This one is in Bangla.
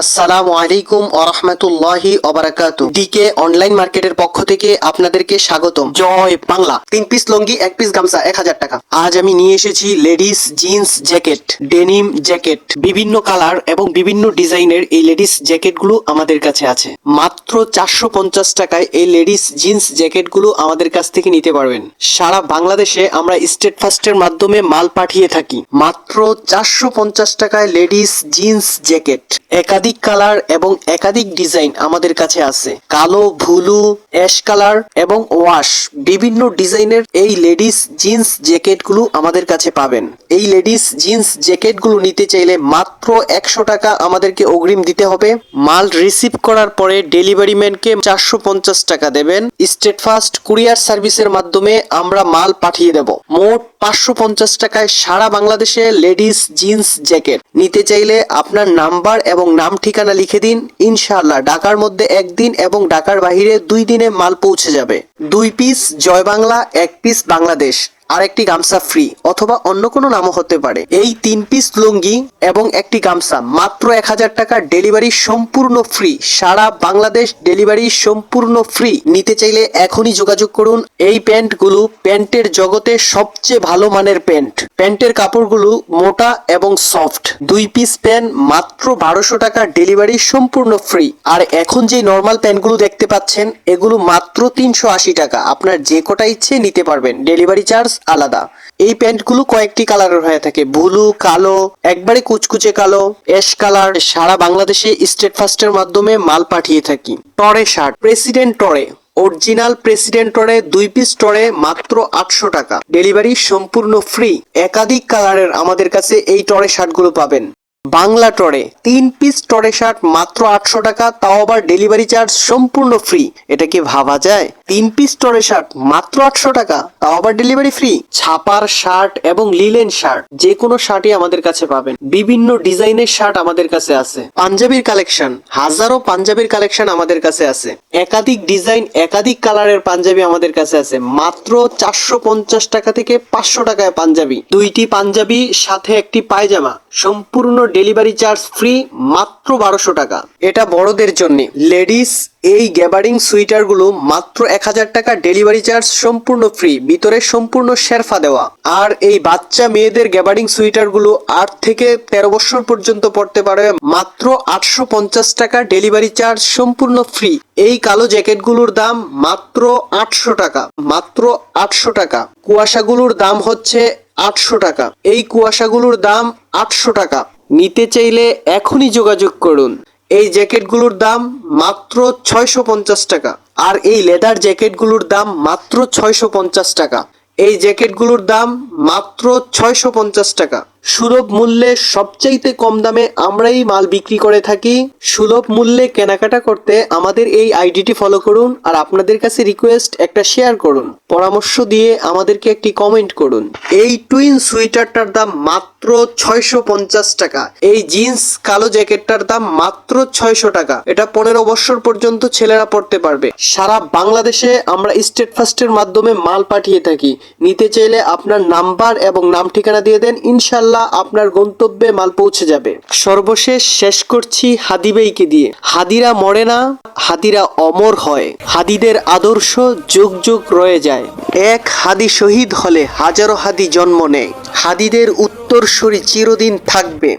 আসসালামু আলাইকুম ওরহমতুল্লাহি অবরাকাতু ডিকে অনলাইন মার্কেটের পক্ষ থেকে আপনাদেরকে স্বাগতম। জয় বাংলা। তিন পিস লঙ্গি, এক পিস গামছা, এক হাজার টাকা। আজ আমি নিয়ে এসেছি ladies jeans jacket, denim jacket. বিভিন্ন কালার এবং বিভিন্ন ডিজাইনের এই লেডিস জ্যাকেটগুলো আমাদের কাছে আছে। মাত্র চারশো পঞ্চাশ টাকায় এই লেডিস জিন্স জ্যাকেটগুলো আমাদের কাছ থেকে নিতে পারবেন। সারা বাংলাদেশে আমরা স্টেট ফাস্টের মাধ্যমে মাল পাঠিয়ে থাকি। মাত্র চারশো পঞ্চাশ টাকায় লেডিস জিন্স জ্যাকেট। একাধিক কালার এবং একাধিক ডিজাইন আমাদের কাছে আছে। কালো, ভুলু, অ্যাশ কালার এবং ওয়াশ। বিভিন্ন ডিজাইনের এই লেডিস জিন্স জ্যাকেটগুলো আমাদের কাছে পাবেন। এই লেডিস জিন্স জ্যাকেটগুলো নিতে চাইলে মাত্র একশো টাকা আমাদেরকে অগ্রিম দিতে হবে। মাল রিসিভ করার পরে ডেলিভারি ম্যানকে চারশো পঞ্চাশ টাকা দেবেন। স্টেট ফাস্ট কুরিয়ার সার্ভিসের মাধ্যমে আমরা মাল পাঠিয়ে দেব। মোট পাঁচশো পঞ্চাশ টাকায় সারা বাংলাদেশে লেডিস জিন্স জ্যাকেট। নিতে চাইলে আপনার নাম্বার এবং নাম ঠিকানা লিখে দিন। ইনশাআল্লাহ ঢাকার মধ্যে একদিন এবং ঢাকার বাহিরে দুই দিনে মাল পৌঁছে যাবে। দুই পিস জয় বাংলা, এক পিস বাংলাদেশ। আর একটি গামছা ফ্রি অথবা অন্য কোনো নামও হতে পারে। এই তিন পিস লুঙ্গি এবং একটি গামছা মাত্র এক হাজার টাকা ডেলিভারি সম্পূর্ণ ফ্রি সারা বাংলাদেশ ডেলিভারি সম্পূর্ণ ফ্রি নিতে চাইলে এখনই যোগাযোগ করুন। এই প্যান্টগুলো প্যান্টের জগতে সবচেয়ে ভালো মানের প্যান্ট। প্যান্টের কাপড়গুলো মোটা এবং সফট দুই পিস প্যান্ট মাত্র বারোশো টাকা ডেলিভারি সম্পূর্ণ ফ্রি আর এখন যে নর্মাল প্যান্টগুলো দেখতে পাচ্ছেন, এগুলো মাত্র তিনশো আশি টাকা। আপনার যে কটা ইচ্ছে নিতে পারবেন। ডেলিভারি চার্জ আলাদা। এই প্যান্টগুলো কয়েকটি কালারের হয়ে থাকে। ব্লু, কালো, একবারে কুচকুচে কালো, অ্যাশ কালার। সারা বাংলাদেশে স্টেট ফাস্টের মাধ্যমে মাল পাঠিয়ে থাকি। টরে শার্ট। প্রেসিডেন্ট টরে। অরিজিনাল প্রেসিডেন্ট টরে দুই পিস টরে মাত্র আটশো টাকা। ডেলিভারি সম্পূর্ণ ফ্রি। একাধিক কালারের আমাদের কাছে এই টরে শার্টগুলো পাবেন। বাংলা টরে। তিন পিস টরে শার্ট মাত্র আটশো টাকা, তাও আবার ডেলিভারি চার্জ সম্পূর্ণ ফ্রি। এটা কি ভাবা যায়? তিন পিস টরে শার্ট মাত্র আটশো টাকা, তাও আবার ডেলিভারি ফ্রি। ছাপার শার্ট এবং লিলেন শার্ট যে কোনো শার্টই আমাদের কাছে পাবেন। বিভিন্ন ডিজাইনের শার্ট আমাদের কাছে আছে। পাঞ্জাবির কালেকশন, হাজারো পাঞ্জাবির কালেকশন আমাদের কাছে আছে। একাধিক ডিজাইন, একাধিক কালারের পাঞ্জাবি আমাদের কাছে আছে। মাত্র চারশো পঞ্চাশ টাকা থেকে পাঁচশো টাকায় পাঞ্জাবি। দুইটি পাঞ্জাবি, সাথে একটি পায়জামা। সম্পূর্ণ ডেলিভারি চার্জ ফ্রি মাত্র বারোশো টাকা। এটা বড়দের জন্য। লেডিস, এই গ্যাবারিং সুইটারগুলো মাত্র এক হাজার টাকা ডেলিভারি চার্জ সম্পূর্ণ ফ্রি, ভিতরে সম্পূর্ণ শেরফা দেওয়া। আর এই বাচ্চা মেয়েদের গ্যাবারিং সুইটারগুলো আট থেকে তেরো বছর পর্যন্ত পড়তে পারে, মাত্র আটশো পঞ্চাশ টাকা ডেলিভারি চার্জ সম্পূর্ণ ফ্রি। এই কালো জ্যাকেটগুলোর দাম মাত্র আটশো টাকা, মাত্র আটশো টাকা। কুয়াশাগুলোর দাম হচ্ছে আটশো টাকা। এই কুয়াশাগুলোর দাম আটশো টাকা। নিতে চাইলে এখনই যোগাযোগ করুন। এই জ্যাকেটগুলোর দাম মাত্র ছয়শো পঞ্চাশ টাকা আর এই লেদার জ্যাকেটগুলোর দাম মাত্র ছয়শো পঞ্চাশ টাকা। এই জ্যাকেটগুলোর দাম মাত্র ছয়শো পঞ্চাশ টাকা। সুলভ মূল্যে সবচাইতে কম দামে আমরাই মাল বিক্রি করে থাকি। সুলভ মূল্যে কেনাকাটা করতে আমাদের এই আইডিটি ফলো করুন আর আপনাদের কাছে রিকোয়েস্ট একটা শেয়ার করুন। পরামর্শ দিয়ে আমাদেরকে একটি কমেন্ট করুন। এই টুইন সুইটারটার দাম মাত্র ছয়শো পঞ্চাশ টাকা। এই জিন্স কালো জ্যাকেটটার দাম মাত্র ছয়শো টাকা। এটা পনেরো বছর পর্যন্ত ছেলেরা পড়তে পারবে। সারা বাংলাদেশে আমরা স্টেট ফার্স্টের মাধ্যমে মাল পাঠিয়ে থাকি। নিতে চাইলে আপনার নাম্বার এবং নাম ঠিকানা দিয়ে দেন। ইনশাল্লাহ আপনার গন্তব্যে মাল পৌঁছে যাবে। সর্বশেষ শেষ করছি হাদিবেইকে দিয়ে। হাদিরা মরে না, হাদিরা অমর হয়। হাদিদের আদর্শ যুগ যুগ রয়ে যায়। এক হাদি শহীদ হলে হাজারো হাদি জন্ম নেয়। হাদিদের উত্তরসূরি চিরদিন থাকবে।